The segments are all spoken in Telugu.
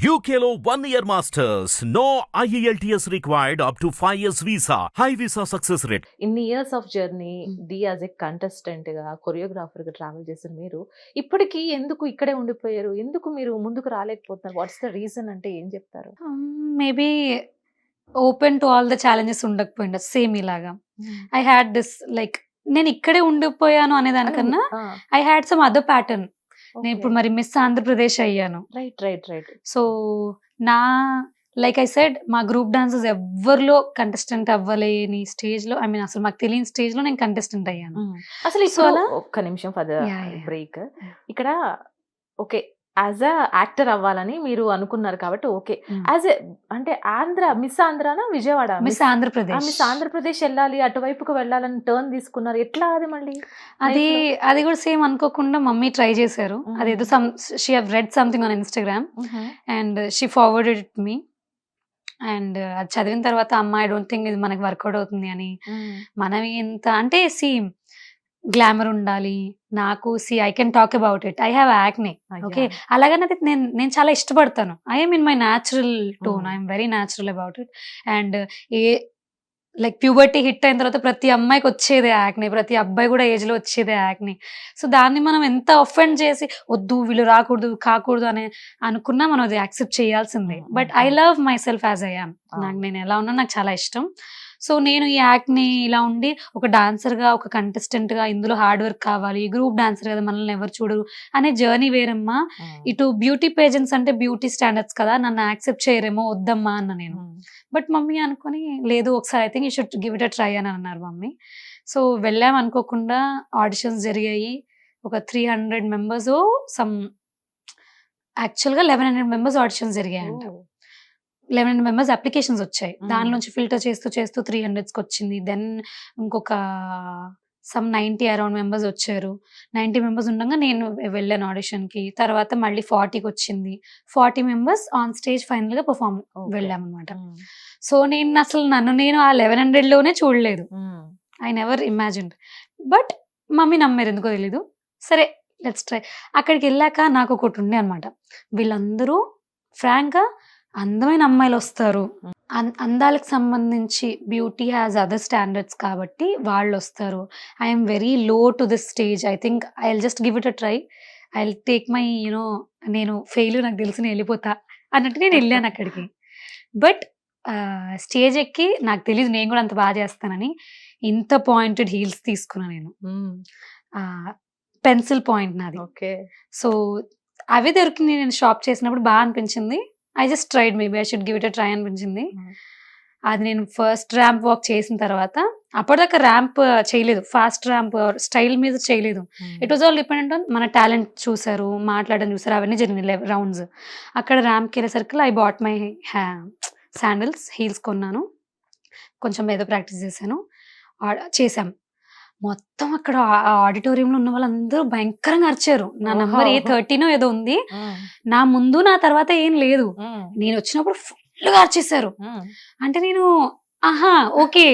One year masters. No E IELTS required up to 5 years visa. High visa success rate. ఇన్ని ఇయర్స్ ఆఫ్ జర్నీ. డి యాజ్ ఎ కంటెస్టెంట్గా కొరియోగ్రాఫర్గా ట్రావెల్ చేసిన మీరు ఇప్పటికీ ఎందుకు ఇక్కడే ఉండిపోయారు ఎందుకు మీరు ముందుకు రాలేకపోతున్నారు వాట్స్ ద రీజన్ అంటే ఏం చెప్తారు maybe open to all the challenges ఉండకపోయిండ సేమ్ ఇలాగా ఐ హ్యాడ్ దిస్ లైక్ నేను ఇక్కడే ఉండిపోయాను అనే దానికన్నా I had some other pattern నేను ఇప్పుడు మరి మిస్ ఆంధ్రప్రదేశ్ అయ్యాను. Right right right. సో నా లైక్ ఐ సెడ్ మా గ్రూప్ డాన్సెస్ ఎవ్వరిలో కంటెస్టెంట్ అవ్వలేని స్టేజ్లో ఐ మీన్ అసలు మాకు తెలియని స్టేజ్లో నేను కంటెస్టెంట్ అయ్యాను. అసలు? ఒక్క నిమిషం. బ్రేక్. ఇక్కడ ఓకే యాజ్ అ యాక్టర్ అవ్వాలని మీరు అనుకున్నారు కాబట్టి ఓకే. యాజ్ ఎ అంటే ఆంధ్ర మిస్ ఆంధ్రానా విజయవాడ? మిస్ ఆంధ్రప్రదేశ్ మిస్ ఆంధ్రప్రదేశ్ వెళ్ళాలి అటువైపుకు వెళ్ళాలని టర్న్ తీసుకున్నారు. ఎట్లా అది మళ్ళీ? అది అది కూడా సేమ్ అనుకోకుండా మమ్మీ ట్రై చేశారు. Mhm. అదేదో some she have read something on Instagram and she forwarded it me and అది చదివిన తర్వాత అమ్మ ఐ డోంట్ థింక్ ఇది మనకి వర్కౌట్ అవుతుంది అని మనం ఎంత అంటే సి గ్లామర్ ఉండాలి. నాకు see I can talk about it. I have acne. Okay? అలాగని నేను నేను చాలా ఇష్టపడతాను. I'm in my natural tone. Mm. I'm very natural about it. And a like puberty hit అయిన తర్వాత ప్రతి అమ్మాయికి వచ్చేదే యాక్నే. ప్రతి అబ్బాయి కూడా ఏజ్లో వచ్చేదే యాక్నే. సో దాన్ని మనం ఎంత అఫెండ్ చేసి వద్దు వీళ్ళు రాకూడదు కాకూడదు అని అనుకున్నా మనం అది యాక్సెప్ట్ చేయాల్సిందే. Mm, but mm, I. Love myself as I am. Ah. నాకు నేను ఎలా ఉన్నా నాకు చాలా ఇష్టం. సో నేను ఈ యాక్ట్ని ఇలా ఉండి ఒక dancer గా ఒక contestant గా ఇందులో హార్డ్ వర్క్ కావాలి గ్రూప్ డాన్సర్ కదా మనల్ని ఎవరు చూడరు అనే జర్నీ వేరమ్మా. ఇటు బ్యూటీ పేజెంట్స్ అంటే బ్యూటీ స్టాండర్డ్స్ కదా నన్ను యాక్సెప్ట్ చేయరేమో వద్దమ్మా అన్న నేను. బట్ మమ్మీ అనుకొని లేదు ఒకసారి I think you should give it a try అని అన్నారు మమ్మీ. సో వెళ్ళాం అనుకోకుండా ఆడిషన్స్ జరిగాయి. ఒక త్రీ హండ్రెడ్ మెంబర్స్ సమ్ యాక్చువల్గా లెవెన్ హండ్రెడ్ మెంబర్స్ ఆడిషన్స్ జరిగాయంట. లెవెన్ హండ్రెడ్ మెంబర్స్ అప్లికేషన్స్ వచ్చాయి. దానిలోంచి ఫిల్టర్ చేస్తూ చేస్తూ త్రీ హండ్రెడ్స్కి వచ్చింది. దెన్ ఇంకొక సమ్ నైంటీ అరౌండ్ మెంబర్స్ వచ్చారు. నైంటీ మెంబర్స్ ఉండగా నేను వెళ్ళాను ఆడిషన్కి తర్వాత మళ్ళీ ఫార్టీకి వచ్చింది. ఫార్టీ మెంబర్స్ ఆన్ స్టేజ్ ఫైనల్గా పర్ఫామ్ వెళ్ళామన్నమాట సో నేను అసలు నన్ను నేను ఆ లెవెన్ హండ్రెడ్లోనే చూడలేదు. I never imagine but mummy నమ్మారు ఎందుకో తెలీదు. సరే లెట్స్ ట్రై అక్కడికి వెళ్ళాక నాకు ఒకటి ఉండే అనమాట వీళ్ళందరూ ఫ్రాంక్గా అందమైన అమ్మాయిలు వస్తారు. అందాలకు సంబంధించి బ్యూటీ హ్యాస్ అదర్ స్టాండర్డ్స్ కాబట్టి వాళ్ళు వస్తారు. I'm very low to this stage I think I will just give it a try I will take my you know నేను ఫెయిల్ నాకు తెలిసి నేను వెళ్ళిపోతా అన్నట్టు నేను వెళ్ళాను అక్కడికి. బట్ స్టేజ్ ఎక్కి నాకు తెలియదు నేను కూడా అంత బాగా చేస్తానని ఇంత పాయింటెడ్ హీల్స్ తీసుకున్నా నేను. పెన్సిల్ పాయింట్ నాది. ఓకే. సో అవి దొరికింది నేను షాప్ చేసినప్పుడు బాగా అనిపించింది. I just tried maybe I should give it try అనిపించింది. Mm. అది నేను ఫస్ట్ ర్యాంప్ వాక్ చేసిన తర్వాత అప్పటిదాకా ర్యాంప్ చేయలేదు. ఫాస్ట్ ర్యాంప్ స్టైల్ మీద చేయలేదు. It was all dependent on మన టాలెంట్ చూసారు మాట్లాడడం చూసారు అవన్నీ జరిగినాయి రౌండ్స్ అక్కడ ర్యాంప్కి వెళ్ళేసరికి I bought my sandals heels కొన్నాను. కొంచెం ఏదో ప్రాక్టీస్ చేశాను. చేశాం. మొత్తం అక్కడ ఆడిటోరియంలో ఉన్న వాళ్ళందరూ భయంకరంగా అరిచారు. నా. నంబర్ ఏ థర్టీనో ఏదో ఉంది. నా ముందు నా తర్వాత ఏం లేదు. నేను వచ్చినప్పుడు ఫుల్గా అరిచేశారు. అంటే నేను ఆహా ఓకే.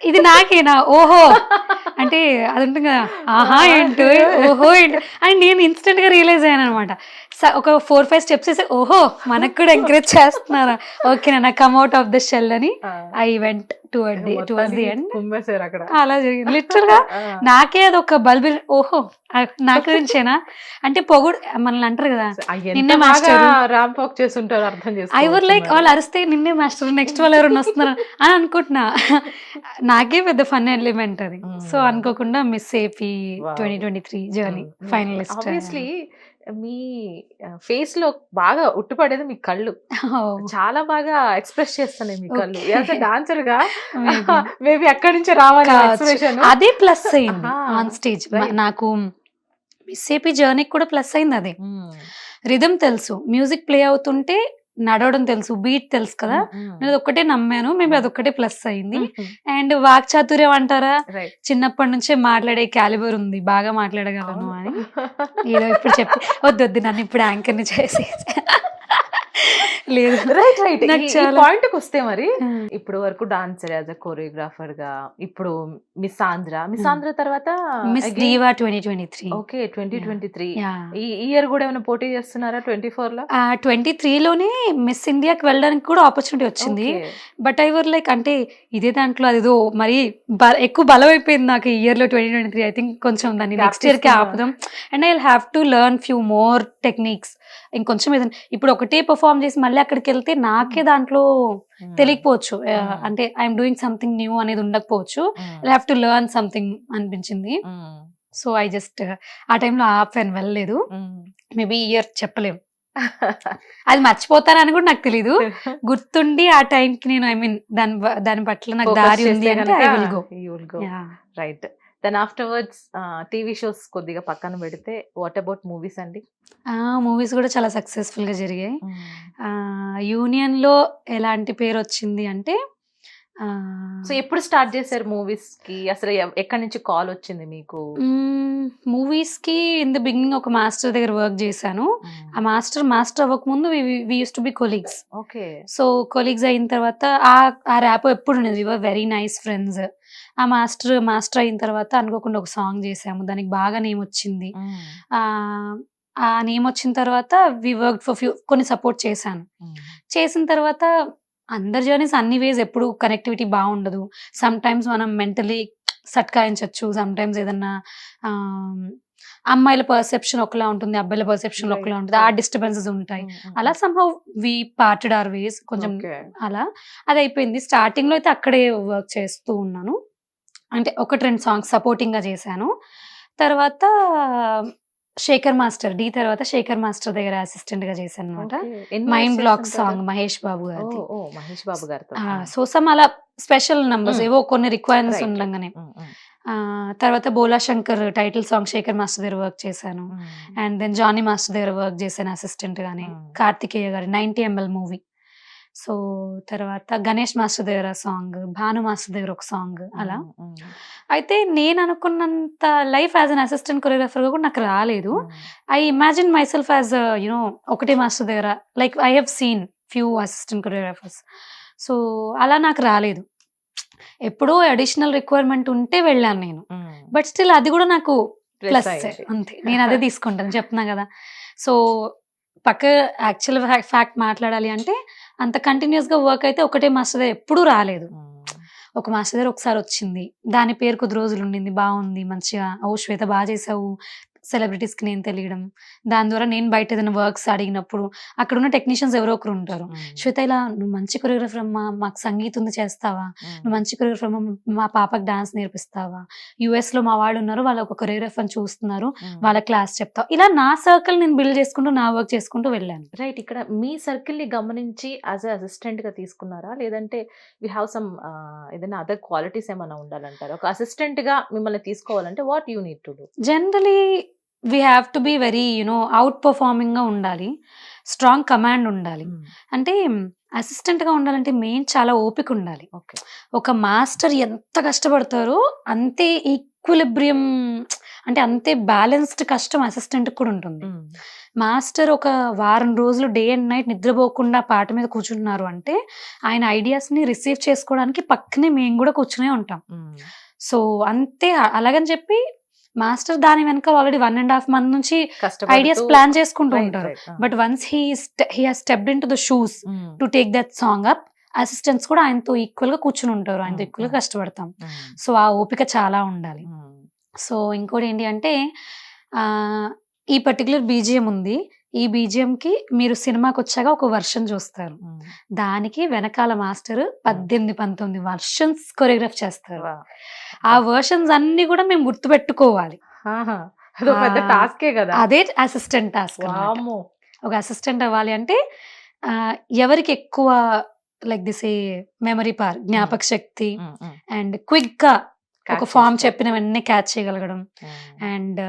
ఇది నాకేనా? ఓహో. అంటే అది ఉంటుంది కదా. ఆహా ఏంటో? ఓహో ఏంటో? అని నేను ఇన్స్టెంట్గా రియలైజ్ అయ్యాను అనమాట ఒక ఫోర్ ఫైవ్ స్టెప్స్ వేసి ఓహో మనకు కూడా ఎంకరేజ్ చేస్తున్నారా? ఓకే నా come out of the shell అని I went toward the the end అలా జరిగింది. లిటరల్గా నాకే అది ఒక బల్బి ఓహో నా గురించేనా? అంటే పొగుడు మనల్ని అంటారు కదా. నిన్నే మాస్టర్. ర్యాంప్ వాక్ చేస్తుంటారు అర్థం ఐ వర్ లైక్ వాళ్ళు అరిస్తే నిన్నే మాస్టర్ నెక్స్ట్ వాళ్ళు ఎవరైనా వస్తున్నారు? అని అనుకుంటున్నా. నాకే పెద్ద ఫన్ ఎలిమెంట్ అది. Mm. సో అనుకోకుండా miss AP. Twenty twenty three journey finalist obviously మీ ఫేస్లో బాగా ఉట్టుపడేది మీ కళ్ళు. చాలా బాగా ఎక్స్ప్రెస్ చేస్తున్నాయి మీ కళ్ళు. డాన్సర్గా మేబీ అక్కడి నుంచే రావాలి అదే ప్లస్ అయింది. On stage. నాకు మిస్ ఏపీ జర్నీకి కూడా ప్లస్ అయింది అది. రిథమ్ తెలుసు. మ్యూజిక్ ప్లే అవుతుంటే నడవడం తెలుసు బీట్ తెలుసు కదా? నేను ఒక్కటే నమ్మాను మేబీ అదొక్కటే ప్లస్ అయింది. అండ్ వాక్చాతుర్యం అంటారా? రైట్ చిన్నప్పటి నుంచే మాట్లాడే క్యాలిబర్ ఉంది బాగా మాట్లాడగలను అని. ఏదో ఇప్పుడు చెప్పి వద్దు వద్దు నన్ను ఇప్పుడు యాంకర్ని చేసి లేదు. రైట్ రైట్ నాకు ఈ చాలా- పాయింట్కి వస్తే మరి ఇప్పుడు వరకు డాన్సర్ యాజ్ అ కొరియోగ్రాఫర్గా ఇప్పుడు మిస్ ఆంధ్ర మిస్. ఆంధ్ర తర్వాత miss diva twenty twenty three okay twenty twenty three ఈ ఇయర్ కూడా ఏమైనా పోటీ చేస్తున్నారా ట్వంటీ ఫోర్లో ట్వంటీ త్రీలోనే మిస్ ఇండియాకి వెళ్ళడానికి కూడా ఆపర్చునిటీ వచ్చింది. బట్ ఐ వర్ లైక్ అంటే ఇదే దాంట్లో అదేదో మరి ఎక్కువ బలం అయిపోయింది నాకు ఈ ఇయర్లో twenty twenty three I think కొంచెం దాన్ని నెక్స్ట్ ఇయర్కి. ఆపుదాం. And I have to learn few more techniques ఇంకొంచెం ఏదైనా ఇప్పుడు ఒకటే పర్ఫామ్ చేసి మళ్ళీ అక్కడికి వెళ్తే నాకే దాంట్లో. తెలియకపోవచ్చు. అంటే ఐఎమ్ డూయింగ్ సంథింగ్ న్యూ అనేది ఉండకపోవచ్చు. I have to learn something అనిపించింది. సో ఐ జస్ట్ ఆ టైంలో ఆపాను వెళ్ళలేదు. మేబీ ఇయర్ చెప్పలేం అది మర్చిపోతానని కూడా నాకు తెలీదు గుర్తుండి ఆ time కి నేను ఐ మీన్ దాని దాని పట్ల నాకు దారి ఉంది అంటే I will go. Right then afterwards TV shows కొద్దిగా పక్కన పెడితే వాట్ అబౌట్ మూవీస్ అండి? మూవీస్ కూడా చాలా సక్సెస్ఫుల్గా జరిగాయి. యూనియన్లో ఎలాంటి పేరు వచ్చింది అంటే సో ఎప్పుడు స్టార్ట్ చేశారు మూవీస్కి అసలు ఎక్కడి నుంచి కాల్ వచ్చింది మీకు? మూవీస్కి ఇన్ ద బిగినింగ్ ఒక మాస్టర్ దగ్గర వర్క్ చేశాను. ఆ మాస్టర్ మాస్టర్ అవ్వక ముందు we use to be colleagues. Okay. So colleagues అయిన తర్వాత ఆ ఆ ర్యాప్ ఎప్పుడు ఉండేది. వర్ వెరీ నైస్ ఫ్రెండ్స్ ఆ మాస్టర్ మాస్టర్ అయిన తర్వాత అనుకోకుండా ఒక సాంగ్ చేసాము దానికి బాగా నేమ్ వచ్చింది. ఆ ఆ నేమ్ వచ్చిన తర్వాత వి వర్క్ ఫర్ ఫ్యూ కొన్ని సపోర్ట్ చేశాను. చేసిన తర్వాత అందరి జర్నీస్ అన్ని వేస్ ఎప్పుడు కనెక్టివిటీ బాగుండదు. సమ్ టైమ్స్ మనం మెంటలీ సట్కాయించవచ్చు సమ్ టైమ్స్ ఏదన్నా అమ్మాయిల పర్సెప్షన్ ఒకలా ఉంటుంది అబ్బాయిల పర్సెప్షన్ ఒకలా ఉంటుంది. ఆ. డిస్టర్బెన్సెస్ ఉంటాయి. అలా somehow we parted our ways కొంచెం అలా అది అయిపోయింది స్టార్టింగ్లో అయితే అక్కడే వర్క్ చేస్తూ ఉన్నాను. అంటే ఒకటి రెండు సాంగ్స్ సపోర్టింగ్గా చేశాను. తర్వాత శేఖర్ మాస్టర్ డి తర్వాత శేఖర్ మాస్టర్ దగ్గర అసిస్టెంట్గా చేశాను అనమాట mind block song Mahesh Babu గారిది. ఓ మహేష్ బాబు గారితో. సో సమ్ అలా స్పెషల్ నంబర్స్ Mm. ఏవో కొన్ని రిక్వైర్మెంట్స్. ఉండగానే. Mm, mm, ఆ, తర్వాత Bhola Shankar title song Shekhar master దగ్గర వర్క్ చేశాను. అండ్ దెన్ జానీ మాస్టర్ దగ్గర వర్క్ చేశాను అసిస్టెంట్ గానే. కార్తికేయ గారి నైన్టీ ఎంఎల్ మూవీ సో తర్వాత గణేష్ మాస్టర్ దగ్గర సాంగ్ భాను మాస్టర్ దగ్గర ఒక సాంగ్ అలా. అయితే నేను అనుకున్నంత లైఫ్ యాజ్ అన్ అసిస్టెంట్ కొరియోగ్రాఫర్గా కూడా నాకు రాలేదు. I imagine myself as you know ఒకటే మాస్టర్ దగ్గర like I have seen few assistant choreographers. So అలా నాకు రాలేదు. ఎప్పుడో అడిషనల్ రిక్వైర్మెంట్ ఉంటే వెళ్ళాను నేను. బట్ స్టిల్ అది కూడా నాకు ప్లస్. అంతే. నేను అదే తీసుకుంటాను చెప్తున్నా కదా. సో పక్క యాక్చువల్ ఫ్యాక్ట్ మాట్లాడాలి అంటే అంత కంటిన్యూస్గా వర్క్ అయితే ఒకటే మాస్టర్ దగ్గర ఎప్పుడూ రాలేదు. ఒక మాస్టర్ దగ్గర ఒకసారి వచ్చింది. దాని పేరు కొద్ది రోజులు ఉండింది. బాగుంది. మంచిగా ఓ శ్వేత బాగా చేసావు. సెలబ్రిటీస్కి నేను తెలియడం. దాని ద్వారా నేను బయట ఏదైనా వర్క్స్ అడిగినప్పుడు అక్కడ ఉన్న టెక్నీషియన్స్ ఎవరో ఒకరు ఉంటారు. శ్వేత ఇలా నువ్వు మంచి కొరియోగ్రఫర్ అమ్మా మాకు సంగీతం ఉంది చేస్తావా. నువ్వు మంచి కొరియోగ్రఫర్ అమ్మా మా పాపకి డాన్స్ నేర్పిస్తావా? యుఎస్లో మా వాళ్ళు ఉన్నారు వాళ్ళు ఒక కొరియోగ్రఫర్ చూస్తున్నారు. వాళ్ళ క్లాస్ చెప్తావు. ఇలా నా సర్కిల్ నేను బిల్డ్ చేసుకుంటూ నా వర్క్ చేసుకుంటూ వెళ్ళాను. రైట్ ఇక్కడ మీ సర్కిల్ని గమనించి యాజ్ అసిస్టెంట్గా తీసుకున్నారా? లేదంటే వి హ్యావ్ సమ్ ఏదైనా అదర్ క్వాలిటీస్ ఏమైనా ఉండాలంటారా? ఒక అసిస్టెంట్గా మిమ్మల్ని తీసుకోవాలంటే what you need to do generally we have to be very you know out పర్ఫార్మింగ్గా ఉండాలి. స్ట్రాంగ్ కమాండ్ ఉండాలి. అంటే అసిస్టెంట్గా ఉండాలంటే మెయిన్ చాలా ఓపిక ఉండాలి. ఓకే. ఒక మాస్టర్ ఎంత కష్టపడతారో అంతే ఈక్విలిబ్రియం అంటే అంతే బ్యాలెన్స్డ్ కష్టం అసిస్టెంట్ కూడా ఉంటుంది. మాస్టర్ ఒక వారం రోజులు డే అండ్ నైట్ నిద్రపోకుండా పాట మీద కూర్చుంటున్నారు అంటే ఆయన ఐడియాస్ని రిసీవ్ చేసుకోవడానికి పక్కనే మేము కూడా కూర్చునే ఉంటాం. సో అంతే అ- అలాగని చెప్పి మాస్టర్ దాని వెనక already one and half month నుంచి ఐడియాస్ ప్లాన్ చేసుకుంటూ ఉంటారు. But once he he has stepped in to the shoes to take that song up assistants కూడా ఆయనతో ఈక్వల్గా కూర్చుని ఉంటారు. ఆయనతో ఈక్వల్గా. కష్టపడతాం. సో ఆ ఓపిక చాలా ఉండాలి. సో ఇంకోటి ఏంటి అంటే ఆ, ఈ పర్టికులర్ బీజిఎం ఉంది. ఈ బీజిఎం కి మీరు సినిమాకి వచ్చాక ఒక వర్షన్ చూస్తారు. దానికి వెనకాల మాస్టర్ పద్దెనిమిది పంతొమ్మిది వర్షన్స్ కొరియోగ్రాఫ్ చేస్తారు. ఆ వర్షన్స్ అన్ని కూడా మేము గుర్తు పెట్టుకోవాలి అదో పెద్ద ఆ, టాస్కే కదా. అదే అసిస్టెంట్ టాస్క్. ఒక అసిస్టెంట్ అవ్వాలి అంటే ఎవరికి ఎక్కువ like this a memory power జ్ఞాపక శక్తి. అండ్ క్విక్గా ఒక ఫామ్ చేస్తారు. చెప్పిన వెంటనే క్యాచ్ చేయగలగడం. అండ్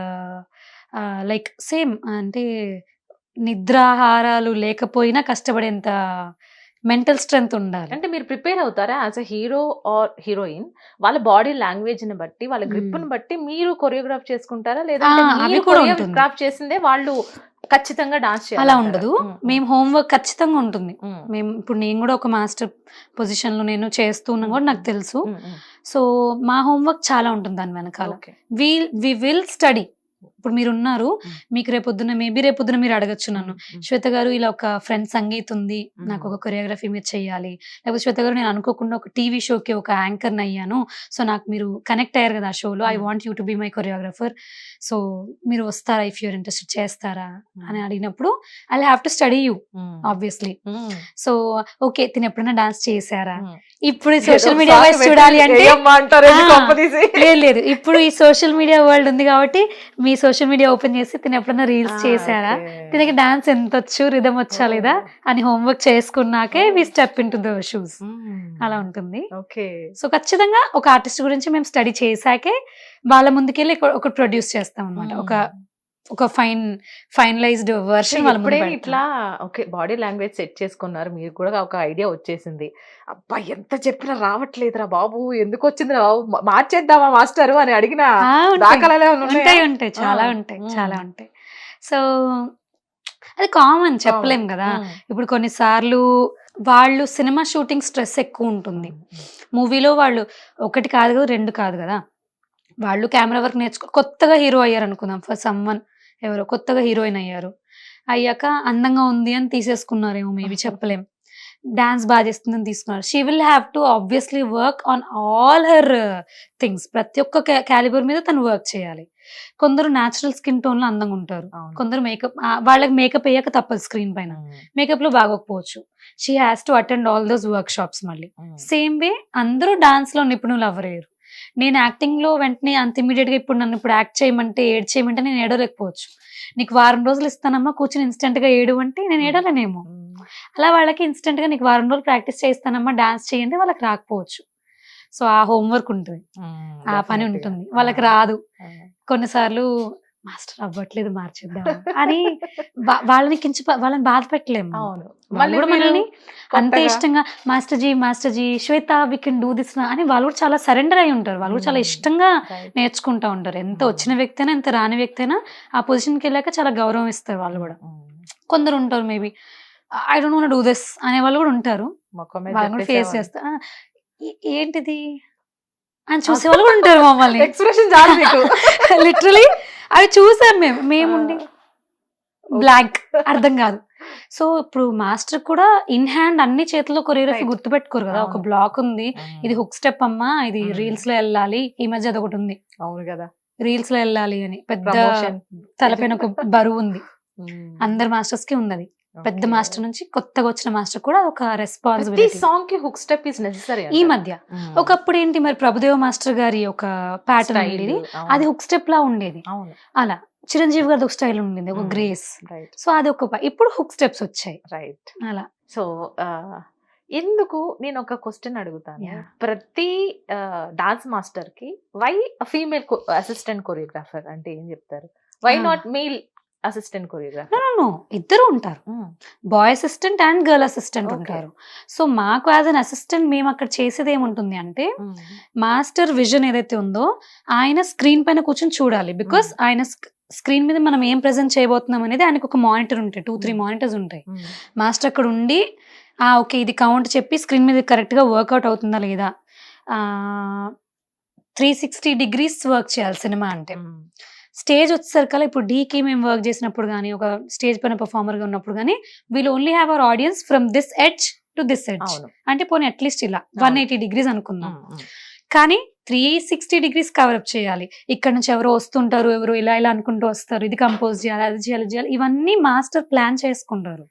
లైక్ సేమ్ అంటే నిద్రాహారాలు లేకపోయినా కష్టపడేంత మెంటల్ స్ట్రెంగ్త్ ఉండాలి. అంటే మీరు ప్రిపేర్ అవుతారా as a hero or heroine? వాళ్ళ బాడీ లాంగ్వేజ్ని బట్టి వాళ్ళ గ్రిప్ని. బట్టి మీరు కొరియోగ్రాఫ్ చేసుకుంటారా? ఉంటుంది. కొరియోగ్రాఫ్ చేసిందే వాళ్ళు ఖచ్చితంగా డాన్స్ చేయాలి అలా ఉండదు. మేము. హోంవర్క్ ఖచ్చితంగా ఉంటుంది. మేము. ఇప్పుడు నేను కూడా ఒక మాస్టర్ పొజిషన్లో నేను చేస్తున్నా కూడా నాకు తెలుసు. సో మా హోంవర్క్ చాలా ఉంటుంది దాని వెనకాల. We will study. ఇప్పుడు మీరు ఉన్నారు. మీకు రేపొద్దున మేబీ రేపొద్దున మీరు అడగచ్చు నన్ను. శ్వేత గారు ఇలా ఒక ఫ్రెండ్ సంగీత్ ఉంది. నాకు ఒక కొరియోగ్రఫీ మీరు చెయ్యాలి. లేకపోతే శ్వేత గారు నేను అనుకోకుండా ఒక టీవీ షోకి ఒక యాంకర్ అయ్యాను. సో నాకు మీరు కనెక్ట్ అయ్యారు కదా ఆ షోలో. I. Want you to be my choreographer. So మీరు వస్తారా ఇఫ్ యూర్ ఇంట్రెస్ట్ చేస్తారా? అని అడిగినప్పుడు I have to study you obviously so okay తిని ఎప్పుడైనా డాన్స్ చేశారా? ఇప్పుడు సోషల్ మీడియా వైస్ చూడాలి అంటే లేదు ఇప్పుడు ఈ సోషల్ మీడియా వరల్డ్ ఉంది కాబట్టి మీ సోషల్ మీడియా ఓపెన్ చేసి తిని ఎప్పుడైనా రీల్స్ చేశారా? తినకి డాన్స్ ఎంత వచ్చు రిధం వచ్చా లేదా? అని homework చేసుకున్నాకే we step in to the shoes అలా ఉంటుంది. ఓకే. సో ఖచ్చితంగా ఒక ఆర్టిస్ట్ గురించి మేము స్టడీ చేశాకే వాళ్ళ ముందుకెళ్ళి ఒక- ఒక ప్రొడ్యూస్ చేస్తాం అనమాట ఒక ఒక ఫైన్ ఫైనలైజ్డ్ వర్షన్ వాళ్ళ. ఇట్లా ఓకే బాడీ లాంగ్వేజ్ సెట్ చేసుకున్నారు మీరు కూడా ఒక ఐడియా వచ్చేసింది అబ్బా ఎంత చెప్పినా రావట్లేదురా బాబు ఎందుకు వచ్చిందిరా బాబు మార్చేద్దామా మాస్టర్ అని అడిగిన ఉంటాయి. ఉంటాయి చాలా. ఉంటాయి. చాలా ఉంటాయి సో అది కామన్ చెప్పలేం కదా. ఇప్పుడు కొన్నిసార్లు వాళ్ళు సినిమా షూటింగ్ స్ట్రెస్ ఎక్కువ ఉంటుంది మూవీలో వాళ్ళు ఒకటి కాదు కదా రెండు కాదు కదా వాళ్ళు కెమెరా వర్క్ నేర్చుకో కొత్తగా హీరో అయ్యారు అనుకుందాం ఫర్ సమ్మన్ ఎవరో కొత్తగా హీరోయిన్ అయ్యారు. అయ్యాక అందంగా ఉంది అని తీసేసుకున్నారేమో మేబీ చెప్పలేం. డాన్స్ బాగా చేస్తుందని తీసుకున్నారు. She will have to obviously work on all her things ప్రతి ఒక్క క్యాలిబర్ మీద తను వర్క్ చేయాలి. కొందరు న్యాచురల్ స్కిన్ టోన్లో అందంగా ఉంటారు. కొందరు మేకప్ వాళ్ళకి మేకప్ వేయక తప్పదు స్క్రీన్ పైన. మేకప్లో బాగోకపోవచ్చు. She has to attend all those workshops మళ్ళీ. సేమ్ వే అందరూ డాన్స్లో నిపుణులు అవ్వలేరు. నేను యాక్టింగ్లో వెంటనే అంత ఇమీడియట్గా ఇప్పుడు నన్ను ఇప్పుడు యాక్ట్ చేయమంటే ఏడ్ చేయమంటే నేను ఏడలేకపోవచ్చు నీకు వారం రోజులు ఇస్తానమ్మా కూర్చొని ఇన్స్టెంట్గా ఏడు అంటే నేను ఏడలేనేమో. అలా వాళ్ళకి ఇన్స్టెంట్గా నీకు వారం రోజులు ప్రాక్టీస్ చేస్తానమ్మా డాన్స్ చేయండి వాళ్ళకి రాకపోవచ్చు సో ఆ హోంవర్క్ ఉంటుంది. ఆ పని. ఉంటుంది వాళ్ళకి. రాదు. కొన్నిసార్లు మాస్టర్ అవ్వట్లేదు మార్చేద్దాం అని వాళ్ళని కించి వాళ్ళని బాధ పెట్టలేము అవును వాళ్ళు కూడా మనల్ని అంతే ఇష్టంగా master ji master ji Shweta we can do this అని వాళ్ళు కూడా చాలా సరెండర్ అయి ఉంటారు వాళ్ళు కూడా చాలా Hmm. ఇష్టంగా. నేర్చుకుంటా ఉంటారు ఎంత Hmm. వచ్చిన వ్యక్తి అయినా ఎంత రాని వ్యక్తి అయినా ఆ పొజిషన్కి వెళ్ళాక చాలా గౌరవం ఇస్తారు వాళ్ళు కూడా ఉమ్. కొందరు ఉంటారు maybe I don't want do this అనే వాళ్ళు కూడా ఉంటారు ఫేస్? చేస్తారు "ఆ, ఏ- ఏంటిది అని చూసే వాళ్ళు కూడా ఉంటారు మమ్మల్ని ఎక్స్ప్రెషన్ లిటరలీ అవి చూసాం మేము. మేముండి బ్లాంక్ అర్థం కాదు. సో ఇప్పుడు మాస్టర్ కూడా ఇన్ హ్యాండ్ అన్ని చేతిలో కొరియోగ్రఫీ. గుర్తుపెట్టుకోరు కదా. ఒక. బ్లాక్ ఉంది. ఇది హుక్ స్టెప్ అమ్మా ఇది. రీల్స్లో వెళ్ళాలి. ఈ మధ్య అదొకటి ఉంది. అవును కదా. రీల్స్లో వెళ్ళాలి అని. పెద్ద తలపైన ఒక బరువు ఉంది. అందరు మాస్టర్స్కి ఉన్నది పెద్ద మాస్టర్ నుంచి కొత్తగా వచ్చిన మాస్టర్ కూడా ఒక రెస్పాన్సిబిలిటీ సాంగ్కి హుక్ స్టెప్ ఇస్ నెసరీ ఈ మధ్య. ఒకప్పుడు ఏంటి మరి ప్రభుదేవ మాస్టర్ గారి ఒక ప్యాటర్న్ ఉండేది. అది హుక్ స్టెప్ లా ఉండేది. అలా. చిరంజీవి గారి ఒక స్టైల్ ఉండేది ఒక. గ్రేస్ రైట్ సో అది ఒక ఇప్పుడు హుక్ స్టెప్స్ వచ్చాయి. రైట్ అలా. సో ఎందుకు నేను ఒక క్వశ్చన్ అడుగుతాను. ప్రతి డాన్స్ మాస్టర్కి వై ఫీమేల్ అసిస్టెంట్ కొరియోగ్రాఫర్ అంటే ఏం చెప్తారు? Why. Not male assistant choreographer. ఇద్దరు ఉంటారు. Boy assistant and girl assistant. ఉంటారు. సో మాకు యాజ్ అన్ అసిస్టెంట్ మేము అక్కడ చేసేది ఏముంటుంది అంటే మాస్టర్ విజన్ ఏదైతే ఉందో ఆయన స్క్రీన్ పైన కూర్చొని చూడాలి. బికాస్. ఆయన స్క్రీన్ మీద మనం ఏం ప్రెజెంట్ చేయబోతున్నాం అనేది ఆయనకు ఒక మానిటర్ ఉంటాయి. Two three. మానిటర్స్ ఉంటాయి. మాస్టర్ అక్కడ ఉండి ఆ ఓకే ఇది కౌంట్ చెప్పి స్క్రీన్ మీద కరెక్ట్గా వర్కౌట్ అవుతుందా లేదా? త్రీ సిక్స్టీ డిగ్రీస్ వర్క్ చేయాలి సినిమా అంటే. స్టేజ్ వచ్చేసరికల్లా ఇప్పుడు డీకి మేము వర్క్ చేసినప్పుడు కానీ ఒక స్టేజ్ పైన performer గా ఉన్నప్పుడు కానీ we'll only have our audience from this edge to this edge అంటే పోనీ అట్లీస్ట్ ఇలా. వన్ ఎయిటీ డిగ్రీస్ అనుకుందాం. కానీ త్రీ సిక్స్టీ డిగ్రీస్ కవరప్ చేయాలి. ఇక్కడ నుంచి ఎవరో వస్తుంటారు ఎవరు ఇలా ఇలా అనుకుంటూ వస్తారు ఇది కంపోజ్ చేయాలి అది చేయాలి చేయాలి ఇవన్నీ మాస్టర్ ప్లాన్ చేసుకుంటారు.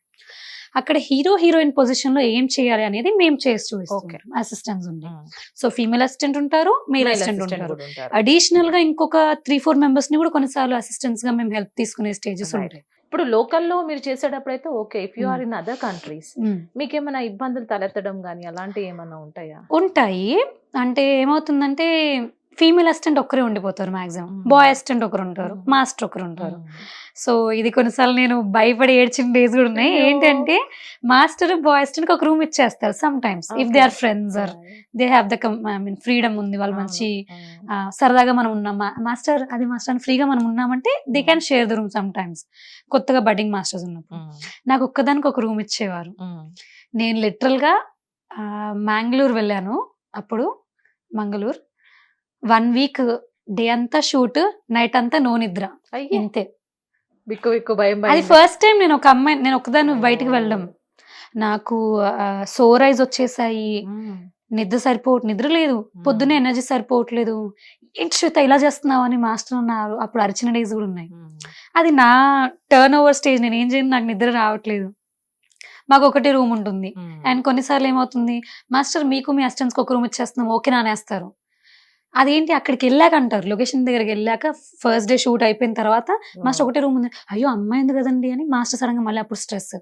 అక్కడ హీరో హీరోయిన్ పొజిషన్లో ఏం చేయాలి అనేది మేము చేసి చూపిస్తాం Okay. అసిస్టెంట్స్ ఉండి సో ఫీమేల్ అసిస్టెంట్ ఉంటారు మేల్ అసిస్టెంట్ ఉంటారు. అడిషనల్గా ఇంకొక త్రీ ఫోర్ మెంబర్స్ని కూడా కొన్నిసార్లు అసిస్టెంట్స్గా మేము హెల్ప్ తీసుకునే స్టేజెస్. ఉంటాయి ఇప్పుడు లోకల్లో మీరు చేసేటప్పుడు అయితే okay if you. Are in other countries మీకు ఏమైనా ఇబ్బందులు తలెత్తడం కానీ అలాంటివి ఏమైనా ఉంటాయా ఉంటాయి అంటే ఏమవుతుందంటే ఫీమేల్ అసిస్టెంట్ ఒక్కరే ఉండిపోతారు మాక్సిమం. బాయ్ అసిస్టెంట్ ఒకరు ఉంటారు. మాస్టర్ ఒకరు ఉంటారు. సో ఇది కొన్నిసార్లు నేను భయపడి ఏడ్చిన డేస్ కూడా ఉన్నాయి. ఏంటంటే మాస్టర్ బాయ్ అసిస్టెంట్ ఒక రూమ్ ఇచ్చేస్తారు sometimes if they are friends or they have the I mean freedom ఉంది వాళ్ళు మంచి ఆ, సరదాగా మనం ఉన్నాం. మాస్టర్ అది మాస్టర్ అని ఫ్రీగా మనం ఉన్నామంటే they can share the room sometimes కొత్తగా బడ్డింగ్ మాస్టర్స్ ఉన్నప్పుడు. నాకు ఒక్కదానికి ఒక రూమ్ ఇచ్చేవారు. నేను లిటరల్గా మ్యాంగ్లూర్ వెళ్ళాను అప్పుడు మంగళూరు వన్ వీక్ డే అంతా షూట్ నైట్ అంతా నో నిద్ర. ఇంతే. బిక్కు బిక్కు భయం అది ఫస్ట్ టైం నేను ఒక అమ్మాయి నేను ఒకదాన్ని బయటికి వెళ్ళడం. నాకు సోరైజ్ వచ్చేసాయి. నిద్ర సరిపోవట్ నిద్ర లేదు. పొద్దున్నే ఎనర్జీ సరిపోవట్లేదు. ఏంటి శ్వేత ఇలా చేస్తున్నావు అని మాస్టర్ అన్నారు. అప్పుడు అరిచిన డేస్ కూడా ఉన్నాయి. అది నా టర్న్ ఓవర్ స్టేజ్ నేను ఏం చేయను? నాకు నిద్ర రావట్లేదు. మాకు ఒకటే రూమ్ ఉంటుంది. అండ్ కొన్నిసార్లు ఏమవుతుంది? మాస్టర్ మీకు మీ అసిస్టెంట్స్కి ఒక రూమ్ ఇచ్చేస్తున్నాం. ఓకే నానేస్తారు. అదేంటి అక్కడికి వెళ్ళాక అంటారు. లొకేషన్ దగ్గరికి వెళ్ళాక ఫస్ట్ డే షూట్ అయిపోయిన తర్వాత మాస్టర్ ఒకటే రూమ్ ఉంది. అయ్యో అమ్మాయి ఉంది కదండి అని మాస్టర్ సడన్గా మళ్ళీ అప్పుడు స్ట్రెస్.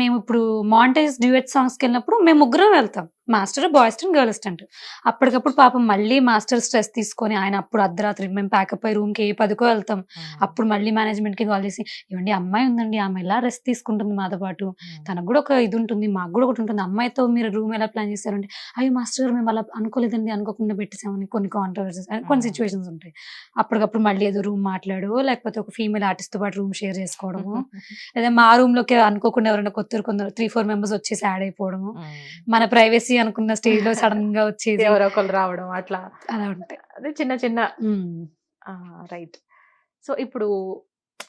మేము ఇప్పుడు మాంటేజ్ డ్యూయట్ సాంగ్స్కి వెళ్ళినప్పుడు మేము ముగ్గురం వెళ్తాం. Master boy assistant girl assistant అప్పటికప్పుడు పాపం మళ్ళీ మాస్టర్ స్ట్రెస్ తీసుకొని ఆయన అప్పుడు అర్ధరాత్రి మేము ప్యాకప్ అయ్యి రూమ్కి ఏ పదికో వెళ్తాం. అప్పుడు మళ్ళీ మేనేజ్మెంట్కి కాల్ చేసి ఇవ్వండి అమ్మాయి ఉందండి ఆమె ఎలా రెస్ట్ తీసుకుంటుంది మాతో పాటు? తనకు కూడా ఒక ఇది ఉంటుంది మాకు కూడా ఒకటి ఉంటుంది. అమ్మాయితో మీరు రూమ్ ఎలా ప్లాన్ చేశారంటే అయ్యో మాస్టర్ గారు మేము అలా అనుకోలేదండి అనుకోకుండా పెట్టేసామని కొన్ని కాంట్రవర్సీస్ కొన్ని. సిచ్యువేషన్స్ ఉంటాయి. అప్పటికప్పుడు మళ్ళీ ఏదో రూమ్ మాట్లాడు లేకపోతే ఒక ఫీమేల్ ఆర్టిస్ట్తో పాటు రూమ్ షేర్ చేసుకోవడము లేదా మా రూమ్లోకి అనుకోకుండా ఎవరైనా కొత్త కొందరు త్రీ ఫోర్ మెంబర్స్ వచ్చేసి యాడ్ అయిపోవడము మన ప్రైవసీ అనుకున్న స్టేజ్లో సడన్గా వచ్చేది. ఎవరో ఒకరు రావడం అట్లా. అలా ఉంటాయి. అదే చిన్న చిన్న. రైట్ సో ఇప్పుడు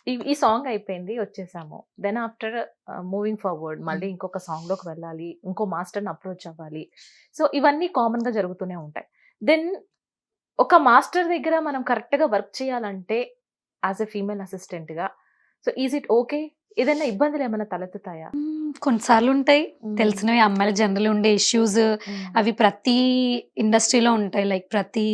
ఈ- సాంగ్ అయిపోయింది వచ్చేసాము. దెన్ ఆఫ్టర్ మూవింగ్ ఫార్వర్డ్ మళ్ళీ ఇంకొక సాంగ్లోకి వెళ్ళాలి ఇంకో మాస్టర్ని అప్రోచ్ అవ్వాలి. సో ఇవన్నీ కామన్గా జరుగుతూనే ఉంటాయి. దెన్ ఒక మాస్టర్ దగ్గర మనం కరెక్ట్గా వర్క్ చేయాలంటే యాజ్ ఎ ఫీమేల్ అసిస్టెంట్గా సో ఈజ్ ఇట్ ఓకే ఏదైనా ఇబ్బందులు ఏమైనా తలెత్తుతాయా? కొన్నిసార్లు ఉంటాయి తెలిసినవి అమ్మాయిల జనరల్ ఉండే ఇష్యూస్ అవి ప్రతి ఇండస్ట్రీలో ఉంటాయి. లైక్ ప్రతి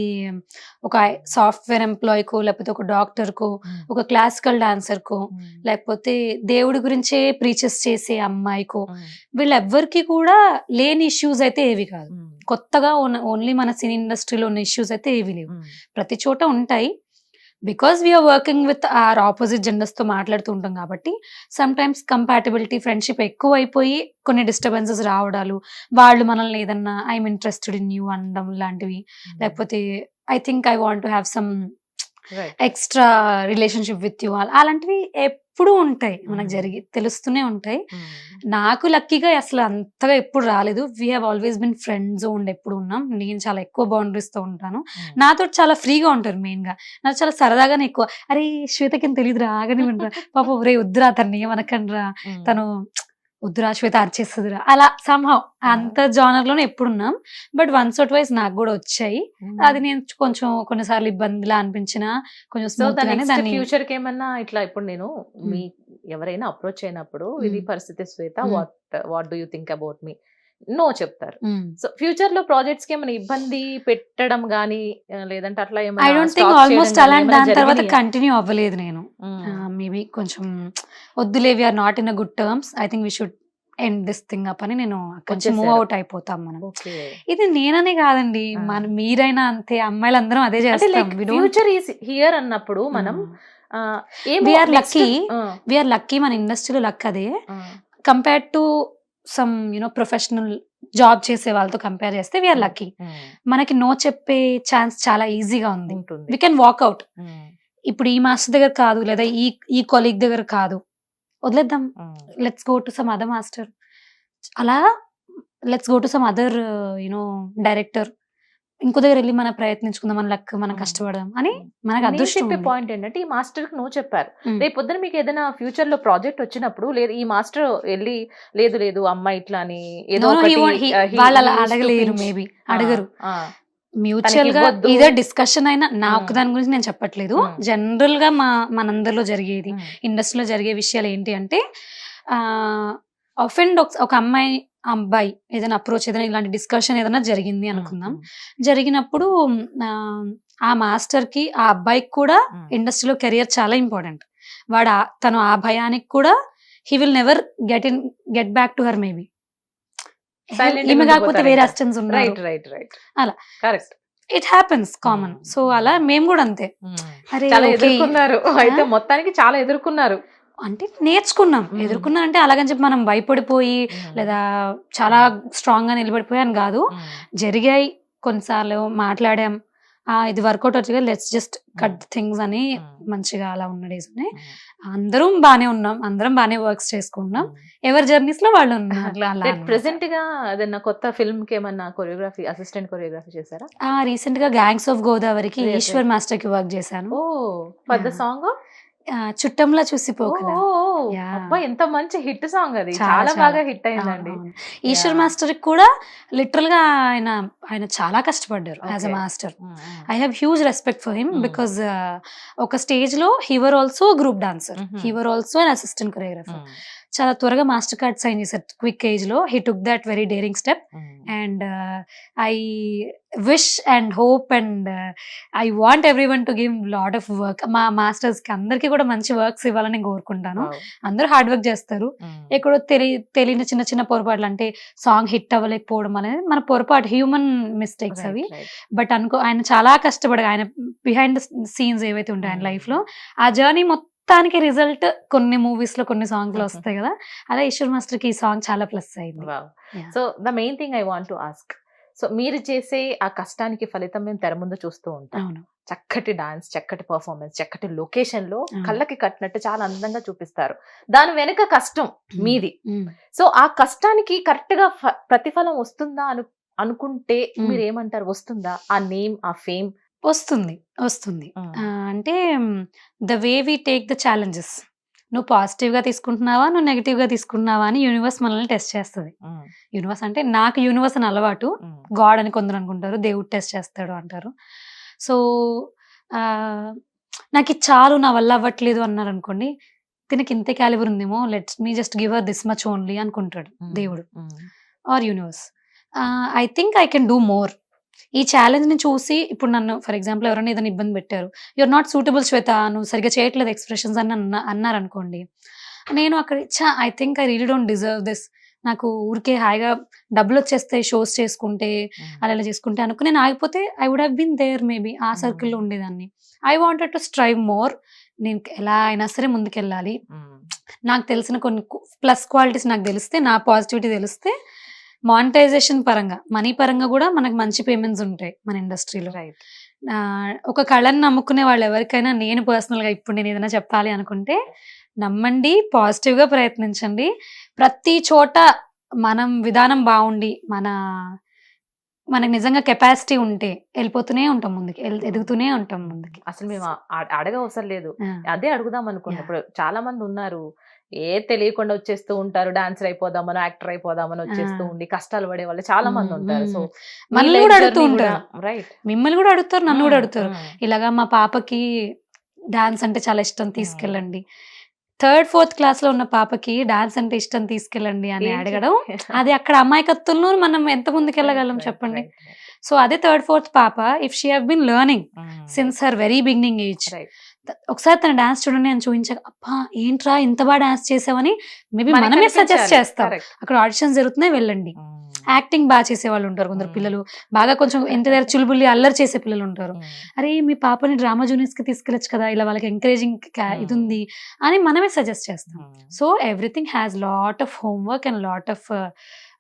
ఒక సాఫ్ట్వేర్ ఎంప్లాయ్కో లేకపోతే ఒక డాక్టర్కో ఒక క్లాసికల్ డాన్సర్కో లేకపోతే దేవుడి గురించే ప్రీచెస్ చేసే అమ్మాయికో వీళ్ళెవ్వరికి కూడా లేని ఇష్యూస్ అయితే ఏవి కాదు. కొత్తగా ఓన్లీ మన సినీ ఇండస్ట్రీలో ఉన్న ఇష్యూస్ అయితే ఏవి లేవు. ప్రతి చోట ఉంటాయి. Because we're working with or opposite జెండర్స్తో మాట్లాడుతూ ఉంటాం కాబట్టి సమ్ టైమ్స్ కంపాటబిలిటీ ఫ్రెండ్షిప్ ఎక్కువ అయిపోయి కొన్ని డిస్టర్బెన్సెస్ రావడాలు వాళ్ళు మనల్ని ఏదన్నా ఐఎమ్ ఇంట్రెస్టెడ్ ఇన్ యూ అనడం లాంటివి. లేకపోతే I think I want have some extra relationship with you అలాంటివి ఎప్పుడూ ఉంటాయి. మనకు. జరిగి తెలుస్తూనే ఉంటాయి. నాకు లక్కీగా అసలు అంతగా ఎప్పుడు రాలేదు. We have always been friends ఉండి ఎప్పుడు ఉన్నాం. నేను చాలా ఎక్కువ బౌండరీస్తో ఉంటాను. నాతో చాలా ఫ్రీగా ఉంటారు మెయిన్గా. నాకు చాలా సరదాగానే ఎక్కువ అరే శ్వేతకి తెలియదు రాగానే వినరా పాప ఒరే వద్దురా తను ఏమనకండ్రా. తను వద్దురా శ్వేత అరిచేస్తుందిరా. అలా సంహవ్ అంత జానర్లోనే ఎప్పుడున్నాం. బట్ వన్స్ ఆర్ ట్వైస్ నాకు కూడా వచ్చాయి. అది నేను కొంచెం కొన్నిసార్లు ఇబ్బందిలా అనిపించిన కొంచెం ఫ్యూచర్కి ఏమన్నా ఇట్లా ఇప్పుడు నేను మీ ఎవరైనా అప్రోచ్ అయినప్పుడు ఇది. పరిస్థితి Shweta. What what do you think about me no చెప్తారు. సో ఫ్యూచర్లో ప్రాజెక్ట్స్కి ఏమైనా ఇబ్బంది పెట్టడం గానీ లేదంటే అట్లా ఐ డోంట్ థింక్ ఆల్మోస్ట్ అలాంటి దాని తర్వాత? కంటిన్యూ అవ్వలేదు నేను. మేబీ కొంచెం వద్దులే or not in a good terms I think we should end this thing up అని నేను కొంచెం మూవ్. అవుట్ అయిపోతాం మనం. ఇది నేననే కాదండి. మన మీరైనా అంతే అమ్మాయిలందరం అదే చేస్తాం ఫ్యూచర్ ఈస్ హియర్ అన్నప్పుడు మనం lucky. ఆ, వీఆర్ లక్కీ మన ఇండస్ట్రీలో లక్ అదే compare to some you know professional job చేసే వాళ్ళతో కంపేర్ చేస్తే వీఆర్ లక్కీ ఉమ్, మనకి నో చెప్పే ఛాన్స్ చాలా ఈజీగా ఉంది. వి కెన్ వాక్అవుట్ ఇప్పుడు ఈ మాస్టర్ దగ్గర కాదు లేదా ఈ ఈ కొలీగ్ దగ్గర కాదు. వదిలేద్దాం. Let's go to some other master అలా let's go to some other you know director ఇంకో దగ్గర వెళ్ళి మనం ప్రయత్నించుకుందాం మన లక్ మనం. కష్టపడదాం అని మనకు అదృష్టం చెప్పే. పాయింట్ ఏంటంటే ఈ మాస్టర్కి నువ్వు చెప్పారు. రేపు పొద్దున మీకు ఏదైనా ఫ్యూచర్లో ప్రాజెక్ట్ వచ్చినప్పుడు లేదు ఈ మాస్టర్ వెళ్ళి లేదు లేదు అమ్మాయి ఇట్లా అని ఏదో uh, వాళ్ళు అలా అడగలేరు. మేబీ అడగరు మ్యూచువల్గా. ఇదే డిస్కషన్ అయినా నాకు Mm. దాని గురించి నేను చెప్పట్లేదు. జనరల్గా మా మనందరిలో జరిగేది ఇండస్ట్రీలో జరిగే విషయాలు ఏంటి అంటే అఫెండ్ ఒక అమ్మాయి అబ్బాయి ఏదైనా అప్రోచ్ ఏదైనా ఇలాంటి డిస్కషన్ ఏదైనా జరిగింది అనుకుందాం. జరిగినప్పుడు ఆ, మాస్టర్కి ఆ అబ్బాయికి కూడా ఇండస్ట్రీలో కెరియర్ చాలా ఇంపార్టెంట్ వాడు తను ఆ భయానికి కూడా he will never get in get back to her maybe ఈమె కాకపోతే వేరే. అసిస్టెంట్స్ ఉన్నారు. అలా. Correct it happens common. So అలా మేము కూడా అంతే. అరే okay. ఎదుర్కొన్నారు. అయితే మొత్తానికి చాలా ఎదుర్కొన్నారు. అంటే నేర్చుకున్నాం. ఎదుర్కొన్నా అంటే అలాగని చెప్పి మనం భయపడిపోయి లేదా చాలా స్ట్రాంగ్గా నిలబడిపోయాను కాదు. జరిగాయి. కొన్నిసార్లు మాట్లాడాం. ఆ ఇది వర్కౌట్ వచ్చి లెట్స్ జస్ట్ కట్ థింగ్స్ అని మంచిగా అలా ఉన్న డేస్ ఉన్నాయి అందరం బానే ఉన్నాం. అందరం బానే వర్క్స్ చేసుకుంటున్నాం ఎవరి జర్నీస్లో వాళ్ళు ఉన్నారు. ప్రెసెంట్గా ఏదైనా కొత్త ఫిల్మ్కి ఏమన్నా కొరియోగ్రఫీ అసిస్టెంట్ కొరియోగ్రఫీ చేశారా? ఆ రీసెంట్గా గ్యాంగ్స్ ఆఫ్ గోదావరికి ఈశ్వర్. మాస్టర్కి వర్క్ చేశాను. ఓ పెద్ద. సాంగ్ చుట్టంలా చూసిపోకలా. అబ్బా ఎంత మంచి హిట్ సాంగ్ అది చాలా. బాగా హిట్ అయిందండి. ఈశ్వర్. మాస్టర్కి కూడా లిటరల్గా ఆయన ఆయన చాలా కష్టపడ్డారు as a. Master. I have huge respect for him. Because ఒక స్టేజ్లో he was also group dancer. He was also and assistant choreographer చాలా త్వరగా మాస్టర్ కార్డ్ సైన్ చేశారు క్విక్ ఏజ్లో he took that very daring step. And I wish and hope and I want every one to give lot of work మా మాస్టర్స్కి అందరికీ కూడా మంచి వర్క్స్ ఇవ్వాలని కోరుకుంటాను. అందరూ హార్డ్ వర్క్ చేస్తారు ఉమ్. ఎక్కడో తెలి తెలియని చిన్న చిన్న పొరపాట్లు అంటే సాంగ్ హిట్ అవ్వలేకపోవడం అనేది మన పొరపాటు హ్యూమన్ మిస్టేక్స్ అవి. బట్ అనుకో ఆయన చాలా కష్టపడి ఆయన బిహైండ్ సీన్స్ ఏవైతే ఉంటాయి ఆయన. లైఫ్లో ఆ జర్నీ మొత్తానికి రిజల్ట్ కొన్ని మూవీస్లో కొన్ని సాంగ్స్లో. వస్తాయి కదా. అలా ఈశ్వర్ మాస్టర్కి ఈ సాంగ్ చాలా ప్లస్ అయింది. So the main thing I want to ask so మీరు చేసే ఆ కష్టానికి ఫలితం మేము తెర ముందు చూస్తూ ఉంటాం. చక్కటి డాన్స్ చక్కటి పర్ఫార్మెన్స్ చక్కటి లొకేషన్లో. కళ్ళకి కట్టినట్టు చాలా అందంగా చూపిస్తారు. దాని వెనుక కష్టం మీది. సో ఆ కష్టానికి కరెక్ట్గా ప్రతిఫలం వస్తుందా అను అనుకుంటే. మీరు ఏమంటారు వస్తుందా? ఆ నేమ్ ఆ ఫేమ్ వస్తుంది. వస్తుంది. అంటే the way we take the challenges. నువ్వు పాజిటివ్గా తీసుకుంటున్నావా? నువ్వు నెగిటివ్గా తీసుకుంటున్నావా? అని యూనివర్స్ మనల్ని టెస్ట్ చేస్తుంది. యూనివర్స్ అంటే నాకు యూనివర్స్ అని అలవాటు. గాడ్ అని కొందరు అనుకుంటారు. దేవుడు టెస్ట్ చేస్తాడు అంటారు. సో నాకు ఇది చాలు నా వల్ల అవ్వట్లేదు అన్నారు అనుకోండి దీనికి ఇంతే క్యాలిబర్ ఉందేమో let's me just give her this much only అనుకుంటాడు దేవుడు or universe. I think I can do more. ఈ ఛాలెంజ్ని చూసి ఇప్పుడు నన్ను ఫర్ ఎగ్జాంపుల్ ఎవరైనా ఏదైనా ఇబ్బంది పెట్టారు యుర్ నాట్ సూటబుల్ శ్వేత నువ్వు సరిగ్గా చేయట్లేదు ఎక్స్ప్రెషన్స్ అని అన్న అన్నారు అనుకోండి నేను అక్కడ చా I think I really don't deserve this నాకు ఊరికే హాయిగా డబ్బులు వచ్చేస్తే షోస్ చేసుకుంటే అలా ఇలా చేసుకుంటే అనుకుని నేను ఆగిపోతే I would have been there maybe ఆ. సర్కిల్లో ఉండేదాన్ని. I wanted to strive more నేను ఎలా అయినా సరే ముందుకెళ్ళాలి. నాకు తెలిసిన కొన్ని ప్లస్ క్వాలిటీస్ నాకు తెలిస్తే నా పాజిటివిటీ తెలిస్తే మానిటైజేషన్ పరంగా మనీ పరంగా కూడా మనకు మంచి పేమెంట్స్ ఉంటాయి మన ఇండస్ట్రీలో. రైట్ ఒక కళని నమ్ముకునే వాళ్ళు ఎవరికైనా నేను పర్సనల్గా ఇప్పుడు నేను ఏదైనా చెప్పాలి అనుకుంటే నమ్మండి పాజిటివ్గా ప్రయత్నించండి. ప్రతి చోట మనం విధానం బాగుండి మన మనకి నిజంగా కెపాసిటీ ఉంటే వెళ్ళిపోతూనే ఉంటాం ముందుకి ఎదుగుతూనే ఉంటాం ముందుకి. అసలు మేము ఆ- ఆ- అడగ అవసరం లేదు అదే అడుగుదాం అనుకున్నా. Yeah. ఇప్పుడు చాలా మంది ఉన్నారు ఏ తెలియకుండా వచ్చేస్తూ ఉంటారు. డాన్సర్ అయిపోదామనో యాక్టర్ అయిపోదామని వచ్చేస్తూ. ఉండి కష్టాలు పడే వాళ్ళు చాలా మంది ఉంటారు. సో మనల్ని కూడా అడుగుతూ ఉంటారు. రైట్. మిమ్మల్ని కూడా అడుగుతారు నన్ను కూడా అడుగుతారు. ఇలాగా మా పాపకి డాన్స్ అంటే చాలా ఇష్టం తీసుకెళ్ళండి. థర్డ్ ఫోర్త్ క్లాస్లో ఉన్న పాపకి డాన్స్ అంటే ఇష్టం తీసుకెళ్ళండి అని అడగడం. అది అక్కడ అమాయకత్వంలో మనం ఎంత ముందుకెళ్ళగలం చెప్పండి? సో అదే థర్డ్ ఫోర్త్ పాప if she have been learning since her very beginning age. ఒకసారి తన డాన్స్ చూడండి అని చూపించాక అబ్బా ఏంట్రా ఇంత బాగా డాన్స్ చేసావని మేబీ మనమే సజెస్ట్ చేస్తాం. అక్కడ ఆడిషన్స్ జరుగుతున్నాయి వెళ్ళండి. యాక్టింగ్ బాగా చేసే వాళ్ళు ఉంటారు కొందరు. పిల్లలు. బాగా కొంచెం ఎంత దగ్గర చులుబుల్లి అల్లరి చేసే పిల్లలు ఉంటారు. అరే మీ పాపని డ్రామా జూనియర్స్కి తీసుకెళ్ళచ్చు కదా ఇలా వాళ్ళకి ఎంకరేజింగ్ ఇది. ఉంది అని మనమే సజెస్ట్ చేస్తాం. So everything has lot of homework and lot of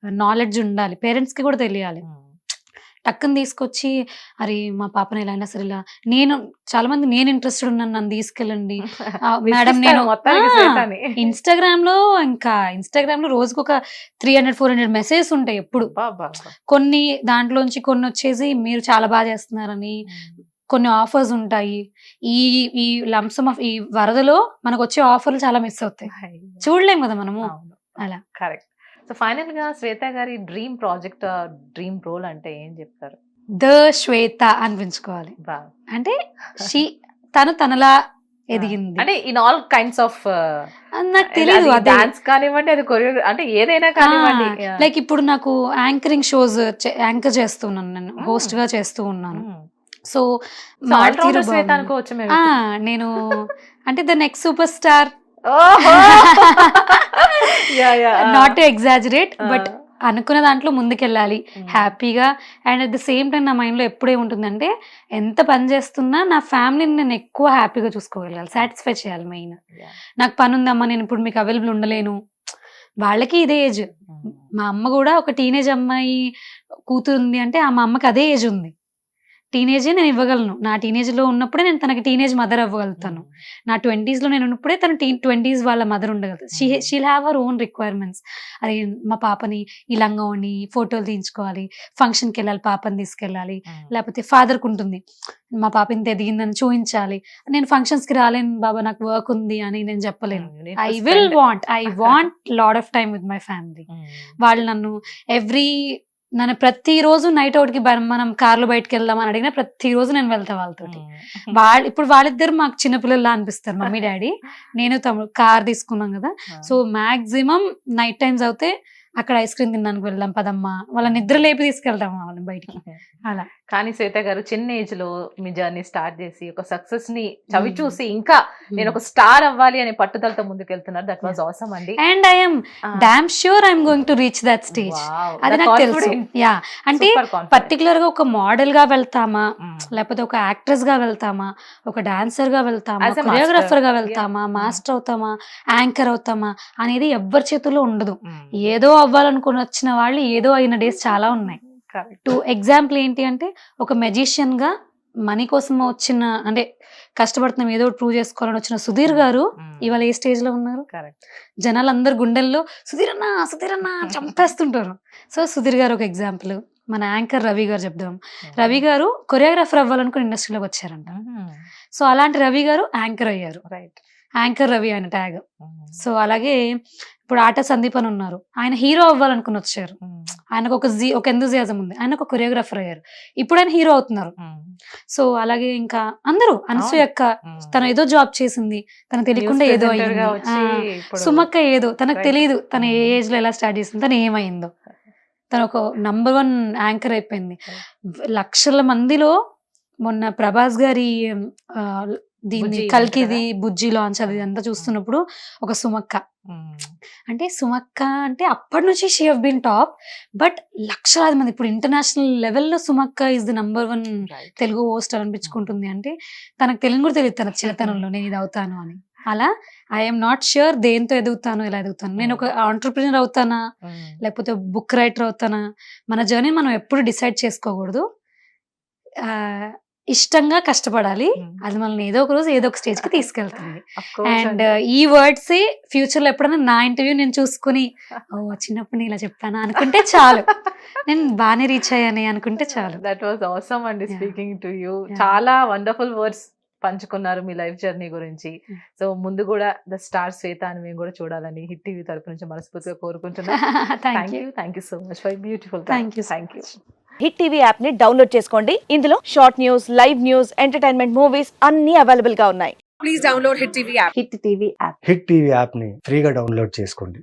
knowledge ఉండాలి. పేరెంట్స్కి కూడా తెలియాలి. టక్కుని తీసుకొచ్చి అరే మా పాపని ఎలా అయినా సరే ఇలా నేను చాలా మంది నేను ఇంట్రెస్టెడ్ ఉన్నాను నన్ను తీసుకెళ్ళండి. మేడం నేను ఇన్స్టాగ్రామ్లో ఇంకా ఇన్స్టాగ్రామ్లో రోజుకు ఒక three hundred four hundred messages ఉంటాయి ఎప్పుడు. కొన్ని దాంట్లోంచి కొన్ని వచ్చేసి మీరు చాలా బాగా చేస్తున్నారని కొన్ని ఆఫర్స్ ఉంటాయి. ఈ ఈ లంసం ఆఫ్ ఈ వరదలో మనకు వచ్చే ఆఫర్లు చాలా మిస్ అవుతాయి. చూడలేం కదా మనము. అలా. కరెక్ట్. సో ఫైనల్గా శ్వేత గారి డ్రీమ్ ప్రాజెక్ట్ డ్రీమ్ రోల్ అంటే ఏం చెప్తారు ద శ్వేత అనిపించుకోవాలి అంటే షీ తను తనలా ఎదిగింది అంటే ఇన్ ఆల్ కైండ్స్ ఆఫ్ నాకు తెలియదు డాన్స్ కానివ్వండి అది కొరియో అంటే ఏదైనా కానివ్వండి. లైక్ ఇప్పుడు నాకు యాంకరింగ్ షోస్ యాంకర్ చేస్తున్నాను నేను. హోస్ట్గా చేస్తూ ఉన్నాను. సో నేను అంటే the next super star. Not to exaggerate. But అనుకున్న దాంట్లో ముందుకెళ్ళాలి. హ్యాపీగా and at the same time నా మైండ్లో ఎప్పుడే ఉంటుందంటే ఎంత పని చేస్తున్నా నా ఫ్యామిలీని నేను ఎక్కువ హ్యాపీగా చూసుకోగలగాలి సాటిస్ఫై చేయాలి మెయిన్. నాకు పని ఉందమ్మా నేను ఇప్పుడు మీకు అవైలబుల్ ఉండలేను వాళ్ళకి ఇదే ఏజ్ Mm. మా అమ్మ కూడా ఒక టీనేజ్ అమ్మాయి కూతురు ఉంది అంటే ఆ మా అమ్మకి అదే ఏజ్ ఉంది టీనేజే నేను ఇవ్వగలను. నా teenage లో ఉన్నప్పుడే నేను తనకి టీనేజ్ మదర్ అవ్వగలుగుతాను. నా 20s లో నేను ఉన్నప్పుడే తను టీ ట్వంటీస్ వాళ్ళ mother ఉండగలుగుతాను. She. She'll have our own requirements అది మా పాపని ఈ లంగోని ఫోటోలు తీయించుకోవాలి ఫంక్షన్కి వెళ్ళాలి పాపని తీసుకెళ్ళాలి Mm. లేకపోతే ఫాదర్కి ఉంటుంది. మా పాప ఇంత ఎదిగిందని చూపించాలి నేను functions కి రాలేను బాబా నాకు వర్క్ ఉంది అని నేను చెప్పలేను. I will want I want lot of time with my family. వాళ్ళు నన్ను ఎవ్రీ నన్ను ప్రతిరోజు నైట్ అవుట్కి మనం కార్లో బయటకు వెళ్దాం అని అడిగినా ప్రతిరోజు నేను వెళ్తా వాళ్ళతోటి. Mm. వాళ్ళు ఇప్పుడు వాళ్ళిద్దరు మాకు చిన్నపిల్లల్లా అనిపిస్తారు. మమ్మీ డాడీ నేను తమ్ముడు కార్ తీసుకున్నాం కదా. సో మాక్సిమం నైట్ టైమ్స్ అవుతే అక్కడ ఐస్ క్రీమ్ తినడానికి వెళ్దాం పదమ్మా. వాళ్ళ నిద్ర లేపి తీసుకెళ్తాం వాళ్ళని బయటికి? అలా. కానీ శ్వేత గారు చిన్న ఏజ్లో మీ జర్నీ స్టార్ట్ చేసి ఒక సక్సెస్ని చవి. చూసి ఇంకా నేను ఒక స్టార్ అవ్వాలి అనే పట్టుదలతో ముందుకు వెళ్తున్నారు దట్ వాజ్ అవసరం అండి. And I'm. Damn sure I'm going to reach that stage అది నాకు తెలుసు. యా అంటే. పర్టికులర్గా ఒక మోడల్గా వెళ్తామా. లేకపోతే ఒక యాక్ట్రెస్గా వెళ్తామా? ఒక డాన్సర్గా వెళ్తామా? కొరియోగ్రాఫర్గా. వెళ్తామా. మాస్టర్ అవుతామా? యాంకర్ అవుతామా? అనేది ఎవ్వరి చేతుల్లో ఉండదు. ఏదో అవ్వాలనుకుని వచ్చిన వాళ్ళు ఏదో అయిన డేస్ చాలా ఉన్నాయి. టు ఎగ్జాంపుల్ ఏంటి అంటే ఒక మెజిషియన్గా మనీ కోసం వచ్చిన అంటే కష్టపడుతున్నాం ఏదో ప్రూవ్ చేసుకోవాలని వచ్చిన సుధీర్ గారు Mm. ఇవాళ ఏ స్టేజ్లో ఉన్నారు. జనాలు అందరు గుండెల్లో సుధీర్ అన్న సుధీర్ అన్న చంపేస్తుంటారు సో సుధీర్ గారు ఒక ఎగ్జాంపుల్ మన యాంకర్ రవి గారు చెప్దాం రవి గారు కొరియోగ్రాఫర్ అవ్వాలనుకుని ఇండస్ట్రీలోకి వచ్చారంట. సో అలాంటి రవి గారు యాంకర్ అయ్యారు. యాంకర్ రవి ఆయన ట్యాగ్. సో అలాగే ఇప్పుడు ఆట సందీప్ అని ఉన్నారు ఆయన హీరో అవ్వాలనుకుని వచ్చారు. ఆయనకు ఒక జీ ఒక ఎంతజియాజం ఉంది ఆయన ఒక కొరియోగ్రాఫర్ అయ్యారు ఇప్పుడు ఆయన హీరో అవుతున్నారు. సో అలాగే ఇంకా అందరూ అనసూయ అక్క Mm. తను ఏదో జాబ్ చేసింది తనకు తెలియకుండా ఏదో అయ్యింది సుమక్క ఏదో తనకు. తెలియదు తను ఏ. ఏజ్లో ఎలా స్టార్ట్ చేసింది తను ఏమైందో తను ఒక నంబర్ వన్ యాంకర్ అయిపోయింది లక్షల మందిలో మొన్న ప్రభాస్ గారి దీన్ని కల్కిది బుజ్జి లాంచ్ అది అంతా చూస్తున్నప్పుడు ఒక సుమక్క. అంటే సుమక్క అంటే అప్పటి నుంచి she have been top but లక్షలాది మంది ఇప్పుడు ఇంటర్నేషనల్ లెవెల్లో సుమక్క is the number one. Telugu host అనిపించుకుంటుంది. అంటే తనకు తెలుగు కూడా తెలియదు తన చిన్నతనంలో నేను ఇది అవుతాను అని. అలా ఐఎమ్ నాట్ ష్యూర్ దేంతో ఎదుగుతాను ఎలా ఎదుగుతాను నేను ఒక ఆంటర్ప్రినర్ అవుతానా. లేకపోతే బుక్ రైటర్ అవుతానా? మన జర్నీ మనం ఎప్పుడు డిసైడ్ చేసుకోకూడదు. ఇష్టంగా కష్టపడాలి. అది మనల్ని ఏదో ఒక రోజు ఏదో ఒక స్టేజ్కి తీసుకెళ్తుంది అండ్. ఈ వర్డ్స్ ఫ్యూచర్లో ఎప్పుడైనా నా ఇంటర్వ్యూ నేను చూసుకుని ఓ చిన్నప్పుడు నేను ఇలా చెప్పానా అనుకుంటే చాలు నేను బాగానే రీచ్ అయ్యాను అనుకుంటే చాలు దట్ వాజ్ అవసరం అండి. Speaking to you. చాలా వండర్ఫుల్ వర్డ్స్ పంచుకున్నారు మీ లైఫ్ జర్నీ గురించి. Yeah. సో ముందు కూడా ద స్టార్ శ్వేత అని మేము కూడా చూడాలని హిట్ టీవీ తరపు నుంచి మనస్ఫూర్తిగా కోరుకుంటున్నాం. Thank thank you you thank you so much for beautiful you so thank you. Hit TV యాప్ని డౌన్లోడ్ చేసుకోండి. ఇందులో short news live news entertainment movies అన్ని అవైలబుల్గా ఉన్నాయి. Please download Hit TV app. Hit TV app hit TV యాప్ని ఫ్రీగా డౌన్లోడ్ చేసుకోండి.